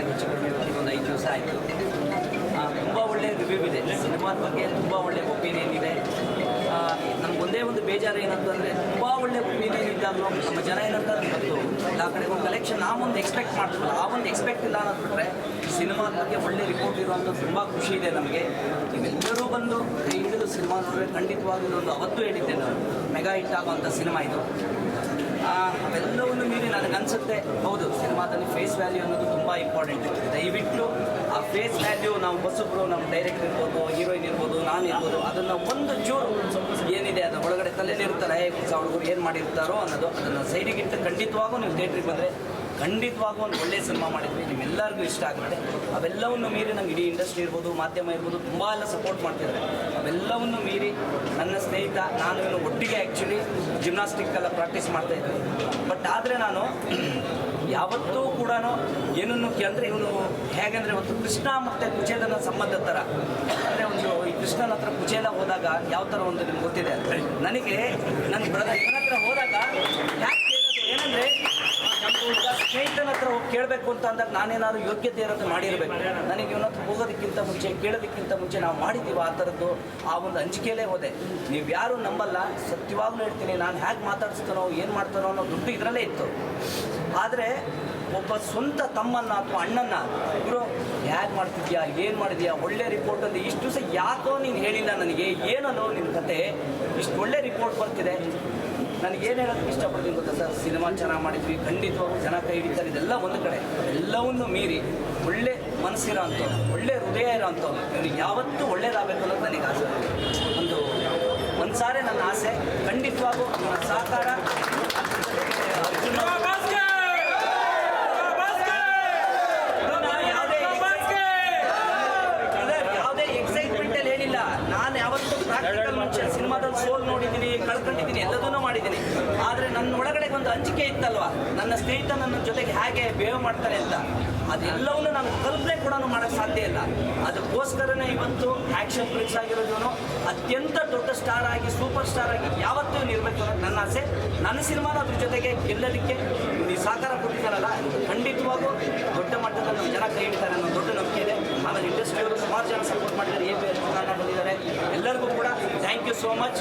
ಆಗಿ ಹೆಚ್ಚು ಕಡಿಮೆ ಒಂದು ಐದು ದಿವಸ ಆಯಿತು ತುಂಬ ಒಳ್ಳೆಯ ರಿವ್ಯೂ ಇದೆ ಸಿನಿಮಾದ ಬಗ್ಗೆ ತುಂಬ ಒಳ್ಳೆಯ ಒಪಿನಿಯನ್ ಇದೆ. ನಮ್ಗೆ ಒಂದೇ ಒಂದು ಬೇಜಾರು ಏನಂತಂದರೆ ತುಂಬ ಒಳ್ಳೆ ಒಪಿನಿಯನ್ ಇದ್ದಾಗಲೂ ನಮ್ಮ ಜನ ಏನಂತಾರೆ ಇವತ್ತು ಆ ಕಡೆ ಒಂದು ಕಲೆಕ್ಷನ್ ಆ ಎಕ್ಸ್ಪೆಕ್ಟ್ ಮಾಡ್ತೀವಲ್ಲ, ಆ ಒಂದು ಎಕ್ಸ್ಪೆಕ್ಟ್ ಇಲ್ಲ ಅನ್ನೋದು ಬಿಟ್ಟರೆ ಸಿನಿಮಾದ ಬಗ್ಗೆ ಒಳ್ಳೆ ರಿಪೋರ್ಟ್ ಇರುವಂಥ ತುಂಬ ಖುಷಿ ಇದೆ ನಮಗೆ. ನೀವೆಲ್ಲರೂ ಬಂದು ಕೈ ಹಿಡಿದು ಸಿನಿಮಾ ನೋಡಿದ್ರೆ ಖಂಡಿತವಾಗ್ಲೂ ಒಂದು ಅವತ್ತು ಹೇಳಿದ್ದೆ ನಾನು. ಮೆಗಾ ಹಿಟ್ ಆಗುವಂಥ ಸಿನಿಮಾ ಇದು. ಅವೆಲ್ಲವನ್ನು ಮೀರಿ ನನಗನ್ಸುತ್ತೆ. ಹೌದು, ಸಿನಿಮಾದಲ್ಲಿ ಫೇಸ್ ವ್ಯಾಲ್ಯೂ ಅನ್ನೋದು ತುಂಬ ಇಂಪಾರ್ಟೆಂಟ್ ದಯವಿಟ್ಟು ಆ ಫೇಸ್ ವ್ಯಾಲ್ಯೂ ನಾವು ಹೊಸಬ್ರು, ನಮ್ಮ ಡೈರೆಕ್ಟರ್ ಇರ್ಬೋದು ಹೀರೋಯಿನ್ ಇರ್ಬೋದು, ನಾನು ಇರ್ಬೋದು, ಅದನ್ನು ಒಂದು ಚೂರು ಏನಿದೆ ತಲೆಯಲ್ಲಿ ಇರ್ತಾರೆ. ಹುಡುಗರು ಏನು ಮಾಡಿರ್ತಾರೋ ಅನ್ನೋದು ಅದನ್ನು ಸೈಡಿಗಿಟ್ಟು ಖಂಡಿತವಾಗೂ ನೀವು ಥಿಯೇಟ್ರಿಗೆ ಬಂದರೆ ಖಂಡಿತವಾಗೂ ಒಂದು ಒಳ್ಳೆಯ ಸಿನಿಮಾ ಮಾಡಿದ್ವಿ. ನಿಮ್ಮೆಲ್ಲರಿಗೂ ಇಷ್ಟ ಆಗುತ್ತೆ ಅವೆಲ್ಲವನ್ನು ಮೀರಿ ನಂಗೆ ಇಡೀ ಇಂಡಸ್ಟ್ರಿ ಇರ್ಬೋದು, ಮಾಧ್ಯಮ ಇರ್ಬೋದು, ತುಂಬ ಎಲ್ಲ ಸಪೋರ್ಟ್ ಮಾಡ್ತಿದ್ದಾರೆ. ಅವೆಲ್ಲವನ್ನು ಮೀರಿ ನನ್ನ ಸ್ನೇಹಿತ, ನಾನು ಇನ್ನು ಒಟ್ಟಿಗೆ ಆ್ಯಕ್ಚುಲಿ ಜಿಮ್ನಾಸ್ಟಿಕ್ ಎಲ್ಲ ಪ್ರಾಕ್ಟೀಸ್ ಮಾಡ್ತಾ ಇದ್ದೆ ಬಟ್ ಆದರೆ ನಾನು ಯಾವತ್ತೂ ಕೂಡ ಏನನ್ನು ಅಂದರೆ ಇವನು ಹೇಗೆಂದರೆ ಒಂದು ಕೃಷ್ಣ ಮತ್ತು ಕುಚೇಲನ ಸಂಬಂಧ ಥರ ಅಂದರೆ ಒಂದು ಈ ಕೃಷ್ಣನ ಹತ್ರ ಕುಚೇಲ ಹೋದಾಗ ಯಾವ ಥರ ಒಂದು ನಿಮ್ಗೆ ಗೊತ್ತಿದೆ? ನನಗೆ ನನ್ನ ಬ್ರದರ್ ಇವನ ಹತ್ರ ಹೋದಾಗ ಯಾಕೆ ಏನಂದರೆ ಸ್ನೇಹಿತನ ಹತ್ರ ಹೋಗಿ ಕೇಳಬೇಕು ಅಂತ ಅಂದಾಗ ನಾನೇನಾದ್ರು ಯೋಗ್ಯತೆ ಇರೋದು ಮಾಡಿರಬೇಕು. ನನಗೆ ಇವನತ್ರ ಹೋಗೋದಕ್ಕಿಂತ ಮುಂಚೆ, ಕೇಳೋದಕ್ಕಿಂತ ಮುಂಚೆ ನಾವು ಮಾಡಿದ್ದೀವ ಆ ಥರದ್ದು ಆ ಒಂದು ಅಂಜಿಕೆಯಲ್ಲೇ ಹೋದೆ. ನೀವು ಯಾರು ನಂಬಲ್ಲ, ಸತ್ಯವಾಗ್ಲೂ ಹೇಳ್ತೀನಿ, ನಾನು ಹೇಗೆ ಮಾತಾಡಿಸ್ತಾನೋ, ಏನು ಮಾಡ್ತಾನೋ ಅನ್ನೋ ದುಡ್ಡು ಇದರಲ್ಲೇ ಇತ್ತು. ಆದರೆ ಒಬ್ಬ ಸ್ವಂತ ತಮ್ಮನ್ನ ಅಥವಾ ಅಣ್ಣನ್ನ, ಇವರು ಹೇಗೆ ಮಾಡ್ತಿದ್ಯಾ, ಏನು ಮಾಡಿದ್ಯಾ, ಒಳ್ಳೆ ರಿಪೋರ್ಟ್ ಅಂತ ಇಷ್ಟು ದಿವಸ ಯಾಕೋ ನೀನು ಹೇಳಿಲ್ಲ ನನಗೆ, ಏನನ್ನೋ ನಿನ್ನ ಕತೆ, ಇಷ್ಟು ಒಳ್ಳೆ ರಿಪೋರ್ಟ್ ಬರ್ತಿದೆ ನನಗೇನು ಹೇಳೋದಕ್ಕೆ ಇಷ್ಟಪಡ್ತೀನಿ ಗೊತ್ತಾ ಸರ್? ಸಿನಿಮಾ ಚೆನ್ನಾಗಿ ಮಾಡಿದ್ವಿ ಖಂಡಿತವಾಗೂ ಜನ ಕೈ ಹಿಡಿತಾರೆ ಇದೆಲ್ಲ ಒಂದು ಕಡೆ. ಎಲ್ಲವನ್ನು ಮೀರಿ ಒಳ್ಳೆ ಮನಸ್ಸಿರೋ ಅಂಥವ್ರು ಒಳ್ಳೆ ಹೃದಯ ಇರೋ ಅಂಥವ್ರು ಇವ್ರಿಗೆ ಯಾವತ್ತೂ ಒಳ್ಳೇದಾಗಬೇಕು ಅನ್ನೋದು ನನಗೆ ಆಸೆ. ಒಂದು ಒಂದು ಸಾರಿ ನನ್ನ ಆಸೆ ಖಂಡಿತವಾಗೂ ನನ್ನ ಸಹಕಾರ. ಯಾವುದೇ ಅದೇ ಯಾವುದೇ ಎಕ್ಸೈಟ್ಮೆಂಟ್ ಅಲ್ಲಿ ಹೇಳಿಲ್ಲ ನಾನು ಯಾವತ್ತೂ ಪ್ರಾಕ್ಟಿಕಲ್ ಮುಂಚೆ ಸಿನಿಮಾದಲ್ಲಿ ಸೋಲ್ ನೋಡಿದ್ದೀನಿ ಕಳ್ಕೊಂಡಿದ್ದೀನಿ ಎಲ್ಲದನ್ನೂ ಮಾಡಿದ್ದೀನಿ. ಆದರೆ ನನ್ನ ಒಳಗಡೆ ಒಂದು ಅಂಜಿಕೆ ಇತ್ತಲ್ವ? ನನ್ನ ಸ್ನೇಹಿತ ನನ್ನ ಜೊತೆಗೆ ಹೇಗೆ ಬೇವ್ ಮಾಡ್ತಾರೆ ಅಂತ. ಅದೆಲ್ಲವನ್ನು ನಾನು ಕಲ್ಪನೆ ಕೂಡ ಮಾಡೋಕ್ಕೆ ಸಾಧ್ಯ ಇಲ್ಲ. ಅದಕ್ಕೋಸ್ಕರನೇ ಇವತ್ತು ಆ್ಯಕ್ಷನ್ ಪ್ರಿನ್ಸ್ ಆಗಿರೋದು ಅತ್ಯಂತ ದೊಡ್ಡ ಸ್ಟಾರ್ ಆಗಿ ಸೂಪರ್ ಸ್ಟಾರ್ ಆಗಿ ಯಾವತ್ತೂ ನಿರ್ಬೇಕು ನನ್ನ ಆಸೆ. ನನ್ನ ಸಿನಿಮಾನ ಅದ್ರ ಜೊತೆಗೆ ಗೆಲ್ಲೋದಕ್ಕೆ ನೀವು ಸಹಕಾರ ಕೊಟ್ಟಿದ್ದಾರಲ್ಲ ಖಂಡಿತವಾಗೂ ದೊಡ್ಡ ಮಟ್ಟದಲ್ಲಿ ನಮ್ಮ ಜನ ಕೈ ಹಿಡಿತಾರೆ ಅನ್ನೋ ದೊಡ್ಡ ನಂಬಿಕೆ ಇದೆ. ಆಮೇಲೆ ಇಂಡಸ್ಟ್ರಿಯವರು ಸುಮಾರು ಜನ ಸಪೋರ್ಟ್ ಮಾಡಿದ್ದಾರೆ ಎ ಪಿ ಬಂದಿದ್ದಾರೆ. ಎಲ್ಲರಿಗೂ ಕೂಡ ಥ್ಯಾಂಕ್ ಯು ಸೋ ಮಚ್